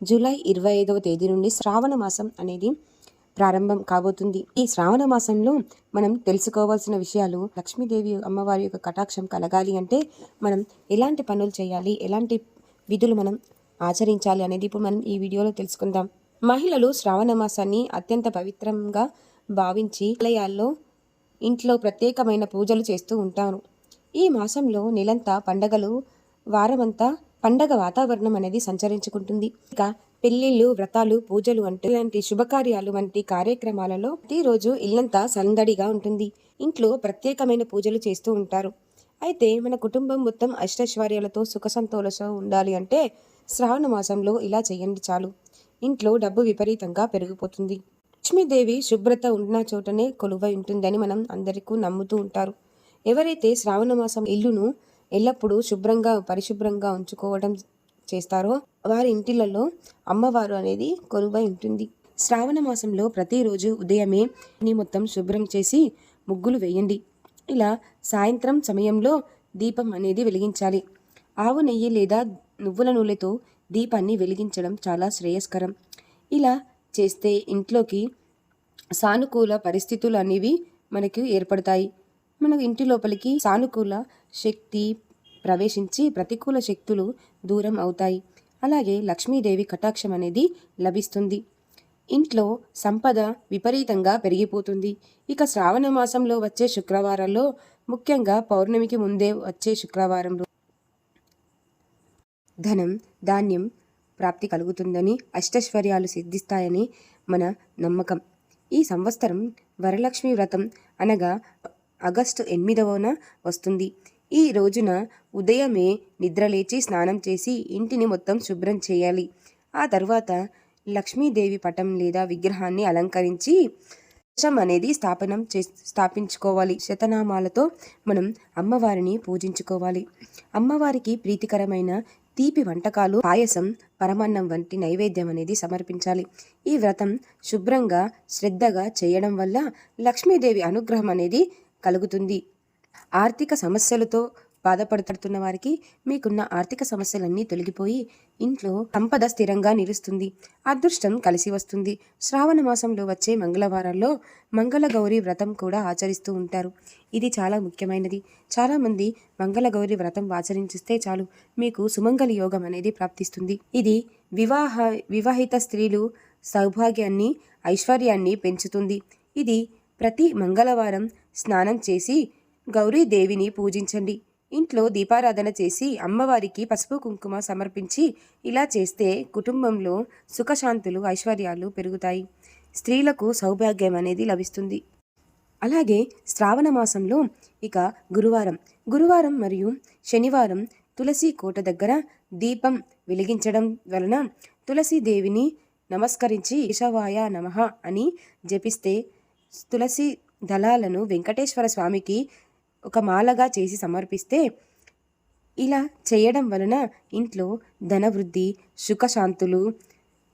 July ఇరవై ఐదవ తేదీ నుండి శ్రావణ మాసం అనేది ప్రారంభం కాబోతుంది. ఈ శ్రావణ మాసంలో మనం తెలుసుకోవాల్సిన విషయాలు లక్ష్మీదేవి అమ్మవారి యొక్క కటాక్షం కలగాలి అంటే మనం ఎలాంటి పనులు చేయాలి ఎలాంటి విధులు మనం ఆచరించాలి అనేది ఇప్పుడు మనం ఈ వీడియోలో తెలుసుకుందాం. మహిళలు శ్రావణ మాసాన్ని అత్యంత పవిత్రంగా భావించి ఆలయాల్లో ఇంట్లో ప్రత్యేకమైన పూజలు చేస్తూ ఉంటారు. ఈ మాసంలో నెలంతా పండగలు వారమంతా పండగ వాతావరణం అనేది సంచరించుకుంటుంది. ఇక పెళ్ళిళ్ళు వ్రతాలు పూజలు వంటి ఇలాంటి శుభకార్యాలు వంటి కార్యక్రమాలలో ప్రతిరోజు ఇల్లంతా సందడిగా ఉంటుంది. ఇంట్లో ప్రత్యేకమైన పూజలు చేస్తూ ఉంటారు. అయితే మన కుటుంబం మొత్తం అష్టైశ్వర్యాలతో సుఖసంతోలతో ఉండాలి అంటే శ్రావణ మాసంలో ఇలా చేయండి చాలు. ఇంట్లో డబ్బు విపరీతంగా పెరిగిపోతుంది. లక్ష్మీదేవి శుభ్రత ఉన్న చోటనే కొలువై ఉంటుందని మనం అందరికీ నమ్ముతూ ఉంటారు. ఎవరైతే శ్రావణ మాసం ఇల్లును ఎల్లప్పుడూ శుభ్రంగా పరిశుభ్రంగా ఉంచుకోవడం చేస్తారో. వారి ఇంటిలలో అమ్మవారు అనేది కొలువై ఉంటుంది. శ్రావణ మాసంలో ప్రతిరోజు ఉదయమే నీ మొత్తం శుభ్రం చేసి ముగ్గులు వేయండి. ఇలా సాయంత్రం సమయంలో దీపం అనేది వెలిగించాలి. ఆవు నెయ్యి లేదా నువ్వుల నూనెతో దీపాన్ని వెలిగించడం చాలా శ్రేయస్కరం. ఇలా చేస్తే ఇంట్లోకి సానుకూల పరిస్థితులు అనేవి మనకు ఏర్పడతాయి. మన ఇంటి లోపలికి సానుకూల శక్తి ప్రవేశించి ప్రతికూల శక్తులు దూరం అవుతాయి. అలాగే లక్ష్మీదేవి కటాక్షం అనేది లభిస్తుంది. ఇంట్లో సంపద విపరీతంగా పెరిగిపోతుంది. ఇక శ్రావణ మాసంలో వచ్చే శుక్రవారాల్లో ముఖ్యంగా పౌర్ణమికి ముందే వచ్చే శుక్రవారంలో ధనం ధాన్యం ప్రాప్తి కలుగుతుందని అష్టైశ్వర్యాలు సిద్ధిస్తాయని మన నమ్మకం. ఈ సంవత్సరం వరలక్ష్మి వ్రతం అనగా ఆగస్టు ఎనిమిదవన వస్తుంది. ఈ రోజున ఉదయమే నిద్రలేచి స్నానం చేసి ఇంటిని మొత్తం శుభ్రం చేయాలి. ఆ తర్వాత లక్ష్మీదేవి పటం లేదా విగ్రహాన్ని అలంకరించి కలశం అనేది స్థాపనం చే స్థాపించుకోవాలి. శతనామాలతో మనం అమ్మవారిని పూజించుకోవాలి. అమ్మవారికి ప్రీతికరమైన తీపి వంటకాలు పాయసం పరమాన్నం వంటి నైవేద్యం అనేది సమర్పించాలి. ఈ వ్రతం శుభ్రంగా శ్రద్ధగా చేయడం వల్ల లక్ష్మీదేవి అనుగ్రహం అనేది కలుగుతుంది. ఆర్థిక సమస్యలతో బాధపడుతున్న వారికి మీకున్న ఆర్థిక సమస్యలన్నీ తొలగిపోయి ఇంట్లో సంపద స్థిరంగా నిలుస్తుంది. అదృష్టం కలిసి వస్తుంది. శ్రావణ మాసంలో వచ్చే మంగళవారాల్లో మంగళగౌరి వ్రతం కూడా ఆచరిస్తూ ఉంటారు. ఇది చాలా ముఖ్యమైనది. చాలామంది మంగళగౌరి వ్రతం ఆచరించిస్తే చాలు మీకు సుమంగళ యోగం అనేది ప్రాప్తిస్తుంది. ఇది వివాహ వివాహిత స్త్రీలు సౌభాగ్యాన్ని ఐశ్వర్యాన్ని పెంచుతుంది. ఇది ప్రతి మంగళవారం స్నానం చేసి గౌరీదేవిని పూజించండి. ఇంట్లో దీపారాధన చేసి అమ్మవారికి పసుపు కుంకుమ సమర్పించి ఇలా చేస్తే కుటుంబంలో సుఖశాంతులు ఐశ్వర్యాలు పెరుగుతాయి. స్త్రీలకు సౌభాగ్యం అనేది లభిస్తుంది. అలాగే శ్రావణ మాసంలో ఇక గురువారం. గురువారం మరియు శనివారం తులసి కోట దగ్గర దీపం వెలిగించడం వలన తులసీదేవిని నమస్కరించి ఈశవాయ నమః అని జపిస్తే తులసి దళాలను వెంకటేశ్వర స్వామికి ఒక మాలగా చేసి సమర్పిస్తే ఇలా చేయడం వలన ఇంట్లో ధనవృద్ధి సుఖశాంతులు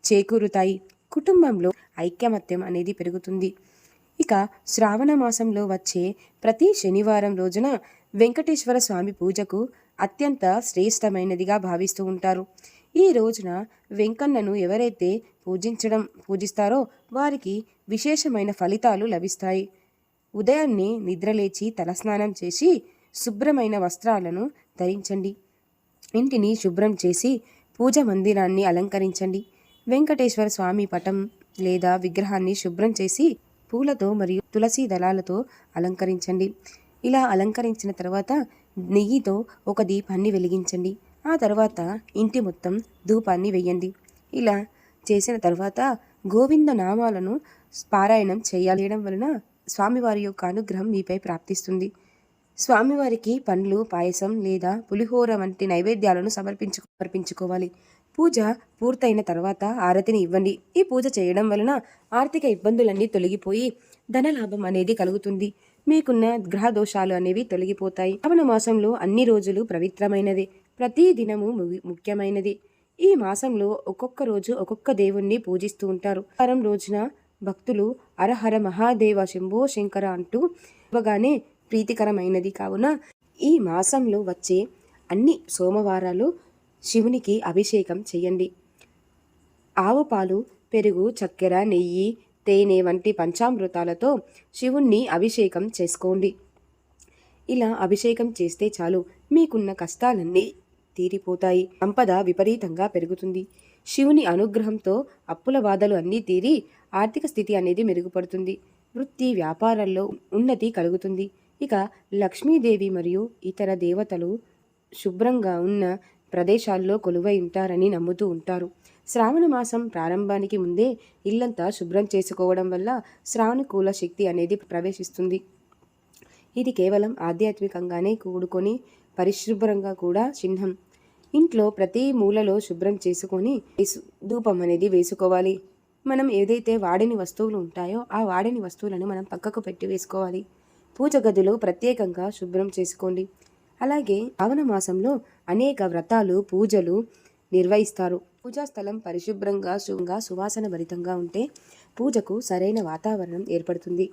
చేకూరుతాయి. కుటుంబంలో ఐక్యమత్యం అనేది పెరుగుతుంది. ఇక శ్రావణ మాసంలో వచ్చే ప్రతి శనివారం రోజున వెంకటేశ్వర స్వామి పూజకు అత్యంత శ్రేష్టమైనదిగా భావిస్తూ ఉంటారు. ఈ రోజున వెంకన్నను ఎవరైతే పూజించడం పూజిస్తారో వారికి విశేషమైన ఫలితాలు లభిస్తాయి. ఉదయాన్నే నిద్రలేచి తలస్నానం చేసి శుభ్రమైన వస్త్రాలను ధరించండి. ఇంటిని శుభ్రం చేసి పూజ మందిరాన్ని అలంకరించండి. వెంకటేశ్వర స్వామి పటం లేదా విగ్రహాన్ని శుభ్రం చేసి పూలతో మరియు తులసి దళాలతో అలంకరించండి. ఇలా అలంకరించిన తర్వాత నెయ్యితో ఒక దీపాన్ని వెలిగించండి. ఆ తర్వాత ఇంటి మొత్తం ధూపాన్ని వేయండి. ఇలా చేసిన తర్వాత గోవింద నామాలను పారాయణం చేయడం వలన స్వామివారి యొక్క అనుగ్రహం మీపై ప్రాప్తిస్తుంది. స్వామివారికి పండ్లు పాయసం లేదా పులిహోర వంటి నైవేద్యాలను సమర్పించు సమర్పించుకోవాలి. పూజ పూర్తయిన తర్వాత ఆరతిని ఇవ్వండి. ఈ పూజ చేయడం వలన ఆర్థిక ఇబ్బందులన్నీ తొలగిపోయి ధనలాభం అనేది కలుగుతుంది. మీకున్న గ్రహ దోషాలు అనేవి తొలగిపోతాయి. శ్రావణ మాసంలో అన్ని రోజులు పవిత్రమైనది. ప్రతి దినము ముఖ్యమైనది. ఈ మాసంలో ఒక్కొక్క రోజు ఒక్కొక్క దేవుణ్ణి పూజిస్తూ ఉంటారు. వారం రోజున భక్తులు అరహర మహాదేవ శంభో శంకర అంటూ ఇవ్వగానే ప్రీతికరమైనది కావున ఈ మాసంలో వచ్చే అన్ని సోమవారాలు శివునికి అభిషేకం చేయండి. ఆవు పాలు పెరుగు చక్కెర నెయ్యి తేనె వంటి పంచామృతాలతో శివుణ్ణి అభిషేకం చేసుకోండి. ఇలా అభిషేకం చేస్తే చాలు. మీకున్న కష్టాలన్నీ తీరిపోతాయి. సంపద విపరీతంగా పెరుగుతుంది. శివుని అనుగ్రహంతో అప్పుల బాధలు అన్నీ తీరి ఆర్థిక స్థితి అనేది మెరుగుపడుతుంది. వృత్తి వ్యాపారాల్లో ఉన్నతి కలుగుతుంది. ఇక లక్ష్మీదేవి మరియు ఇతర దేవతలు శుభ్రంగా ఉన్న ప్రదేశాల్లో కొలువై ఉంటారని నమ్ముతూ ఉంటారు. శ్రావణ మాసం ప్రారంభానికి ముందే ఇల్లంతా శుభ్రం చేసుకోవడం వల్ల శ్రావణకూల శక్తి అనేది ప్రవేశిస్తుంది. ఇది కేవలం ఆధ్యాత్మికంగానే కూడుకొని పరిశుభ్రంగా కూడా చిహ్నం. ఇంట్లో ప్రతి మూలలో శుభ్రం చేసుకొని ధూపం అనేది వేసుకోవాలి. మనం ఏదైతే వాడని వస్తువులు ఉంటాయో ఆ వాడని వస్తువులను మనం పక్కకు పెట్టి వేసుకోవాలి. పూజ గదిలో ప్రత్యేకంగా శుభ్రం చేసుకోండి. అలాగే శ్రావణ మాసంలో అనేక వ్రతాలు పూజలు నిర్వహిస్తారు. పూజా స్థలం పరిశుభ్రంగా శుభ్రంగా సువాసన భరితంగా ఉంటే పూజకు సరైన వాతావరణం ఏర్పడుతుంది.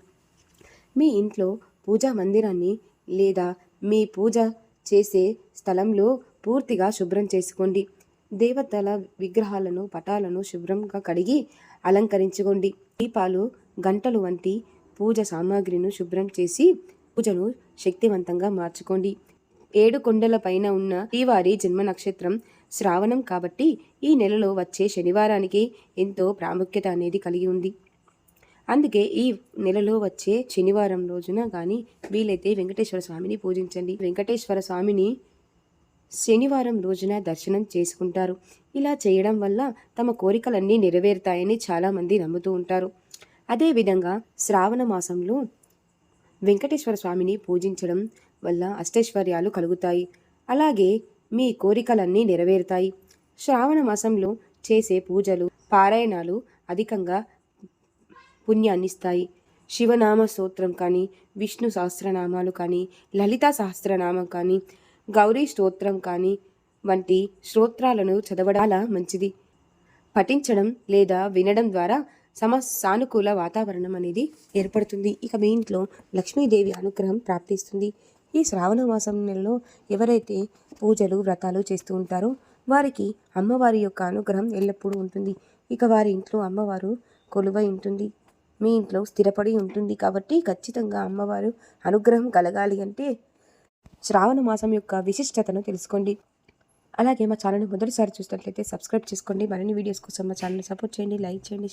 మీ ఇంట్లో పూజా మందిరాన్ని లేదా మీ పూజ చేసే స్థలంలో పూర్తిగా శుభ్రం చేసుకోండి. దేవతల విగ్రహాలను పటాలను శుభ్రంగా కడిగి అలంకరించుకోండి. దీపాలు గంటలు వంటి పూజ సామాగ్రిను శుభ్రం చేసి పూజను శక్తివంతంగా మార్చుకోండి. ఏడు కొండల పైన ఉన్న శ్రీవారి జన్మ నక్షత్రం శ్రావణం కాబట్టి ఈ నెలలో వచ్చే శనివారానికి ఎంతో ప్రాముఖ్యత అనేది కలిగి ఉంది. అందుకే ఈ నెలలో వచ్చే శనివారం రోజున కానీ వీలైతే వెంకటేశ్వర స్వామిని పూజించండి. వెంకటేశ్వర స్వామిని శనివారం రోజున దర్శనం చేసుకుంటారు. ఇలా చేయడం వల్ల తమ కోరికలన్నీ నెరవేరుతాయని చాలామంది నమ్ముతూ ఉంటారు. అదేవిధంగా శ్రావణ మాసంలో వెంకటేశ్వర స్వామిని పూజించడం వల్ల అష్టైశ్వర్యాలు కలుగుతాయి. అలాగే మీ కోరికలన్నీ నెరవేరుతాయి. శ్రావణ మాసంలో చేసే పూజలు పారాయణాలు అధికంగా పుణ్యాన్నిస్తాయి శివనామ స్తోత్రం కానీ విష్ణు సహస్రనామాలు కానీ లలితా సహస్రనామం కానీ గౌరీ స్తోత్రం కానీ వంటి స్తోత్రాలను చదవడాల మంచిది. పఠించడం లేదా వినడం ద్వారా సమ సానుకూల వాతావరణం అనేది ఏర్పడుతుంది. ఇక మీ ఇంట్లో లక్ష్మీదేవి అనుగ్రహం ప్రాప్తిస్తుంది. ఈ శ్రావణ మాసం నెలలో ఎవరైతే పూజలు వ్రతాలు చేస్తూ ఉంటారో వారికి అమ్మవారి యొక్క అనుగ్రహం ఎల్లప్పుడూ ఉంటుంది. ఇక వారి ఇంట్లో అమ్మవారు కొలువై ఉంటుంది. మీ ఇంట్లో స్థిరపడి ఉంటుంది కాబట్టి ఖచ్చితంగా అమ్మవారు అనుగ్రహం కలగాలి అంటే శ్రావణ మాసం యొక్క విశిష్టతను తెలుసుకోండి. అలాగే మా ఛానల్ని మొదటిసారి చూసినట్లయితే సబ్స్క్రైబ్ చేసుకోండి. మరిన్ని వీడియోస్ కోసం మా ఛానల్ని సపోర్ట్ చేయండి లైక్ చేయండి